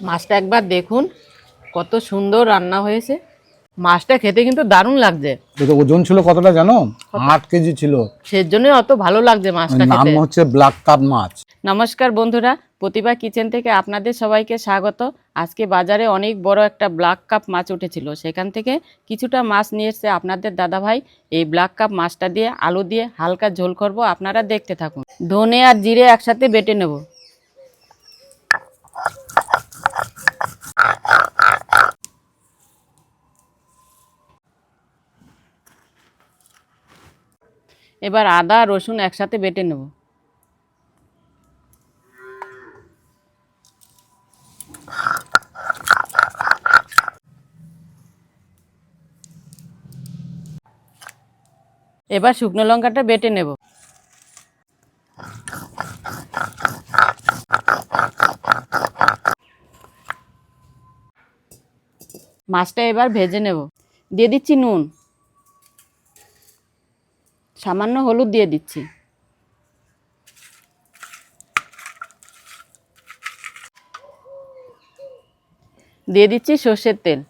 মাছটা একবার দেখুন কত সুন্দর রান্না হয়েছে। মাছটা খেতে কিন্তু দারুণ লাগছে। এটা ওজন ছিল কতটা জানো? আট কেজি ছিল। সেজন্যই অত ভালো লাগছে মাছটা নাম হচ্ছে ব্ল্যাক কাপ মাছ। নমস্কার বন্ধুরা প্রতিভা কিচেন থেকে আপনাদের সবাইকে স্বাগত। আজকে বাজারে অনেক বড় একটা ব্ল্যাক কাপ মাছ উঠেছিল। সেখান থেকে কিছুটা মাছ নিয়ে এসছে আপনাদের দাদা ভাই এই ব্ল্যাক কাপ মাছটা দিয়ে আলু দিয়ে হালকা ঝোল করব। আপনারা দেখতে থাকুন। ধনে আর জিরে একসাথে বেটে নেব। এবার আদা, রসুন একসাথে বেটে নেব। এবার শুকনো লঙ্কাটা বেটে নেব। মাছটা এবার ভেজে নেব। দিয়ে দিচ্ছি নুন। সামান্য হলুদ দিয়ে দিচ্ছি। দিয়ে দিচ্ছি সর্ষের তেল।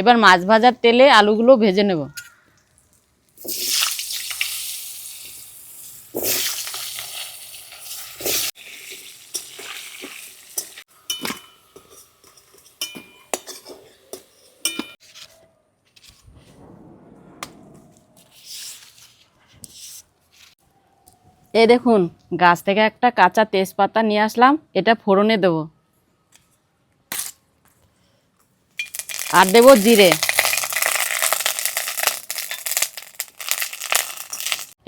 এবার মাছ ভাজার তেলে আলুগুলো ভেজে নেব। এই দেখুন, গাছ থেকে একটা কাঁচা তেজপাতা নিয়ে আসলাম, এটা ফোড়নে দেবো। আর দেবো জিরে।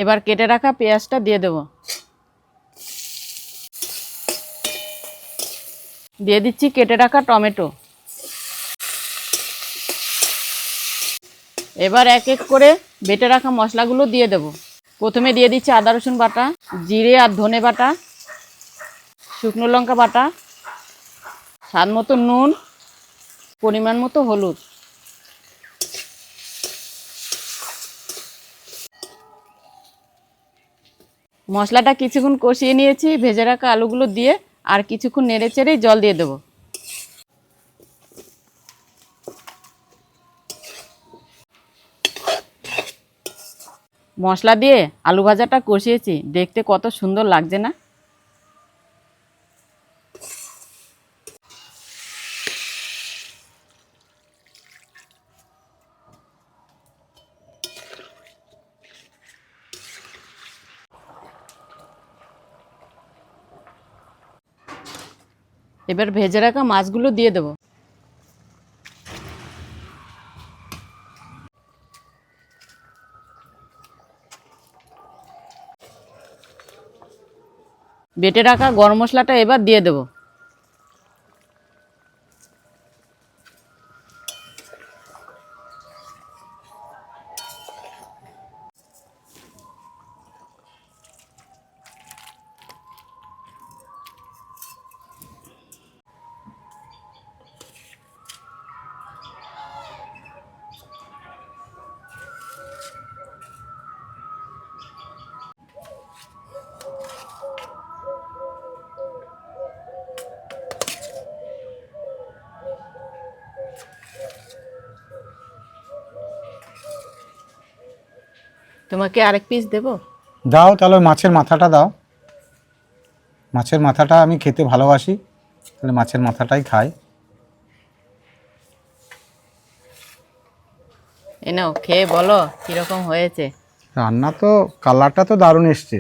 এবার কেটে রাখা পেঁয়াজটা দিয়ে দেব। দিয়ে দিচ্ছি কেটে রাখা টমেটো। এবার এক এক করে বেটে রাখা মশলাগুলো দিয়ে দেব। প্রথমে দিয়ে দিচ্ছি আদা, রসুন বাটা, জিরে আর ধনে বাটা, শুকনো লঙ্কা বাটা, স্বাদ মতো নুন পরিমাণ মতো হলুদ। মশলাটা কিছুক্ষণ কষিয়ে নিয়েছি, ভেজে রাখা আলুগুলো দিয়ে, আর কিছুক্ষণ নেড়ে চেড়েই জল দিয়ে দেবো। মশলা দিয়ে আলু ভাজাটা কষিয়েছি, দেখতে কত সুন্দর লাগছে না? এবার ভেজে রাখা মাছগুলো দিয়ে দেবো। বেটে রাখা গরম মশলাটা এবার দিয়ে দেবো। তোমাকে আরেক পিস দেব? দাও তাহলে মাছের মাথাটা দাও। মাছের মাথাটা আমি খেতে ভালোবাসি তাহলে মাছের মাথাটাই খাই। এনাও খেয়ে বলো কীরকম হয়েছে। রান্না তো কালারটা তো দারুণ এসছে।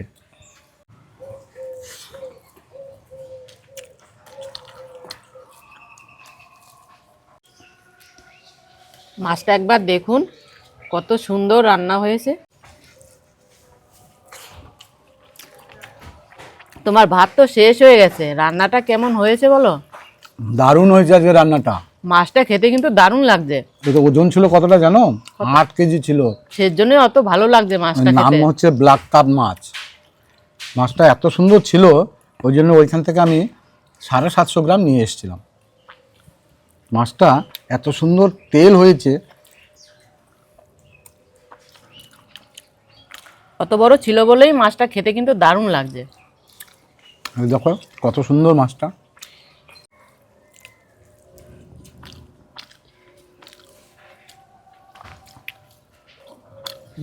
মাছটা একবার দেখুন কত সুন্দর রান্না হয়েছে। তোমার ভাত তো শেষ হয়ে গেছে। রান্নাটা কেমন হয়েছে বলো? দারুণ হয়েছে আজকে রান্নাটা। মাছটা খেতে কিন্তু দারুণ লাগছে। এটা ওজন ছিল কতটা জানো? আট কেজি ছিল। সেজন্য অত ভালো লাগছে মাছটা নাম হচ্ছে ব্ল্যাক কাপ মাছ। মাছটা এত সুন্দর ছিল ওই জন্য ওইখান থেকে আমি সাড়ে সাতশো গ্রাম নিয়ে এসেছিলাম। মাছটা এত সুন্দর তেল হয়েছে। অত বড় ছিল বলেই মাছটা খেতে কিন্তু দারুণ লাগছে। দেখো কত সুন্দর মাছটা।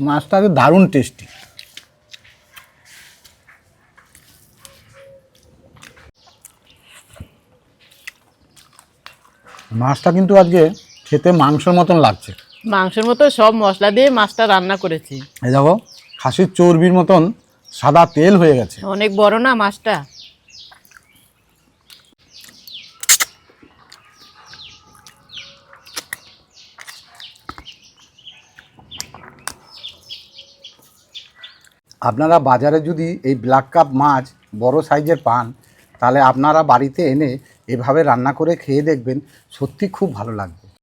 মাছটা দারুণ টেস্টি মাছটা কিন্তু আজকে খেতে মাংসের মতন লাগছে। মাংসের মতো সব মশলা দিয়ে মাছটা রান্না করেছি। এই দেখো খাসির চর্বির মতন সাদা তেল হয়ে গেছে। অনেক বড় না মাছটা? আপনারা বাজারে যদি এই ব্ল্যাক কাপ মাছ বড় সাইজের পান, তাহলে আপনারা বাড়িতে এনে এভাবে রান্না করে খেয়ে দেখবেন সত্যি খুব ভালো লাগবে।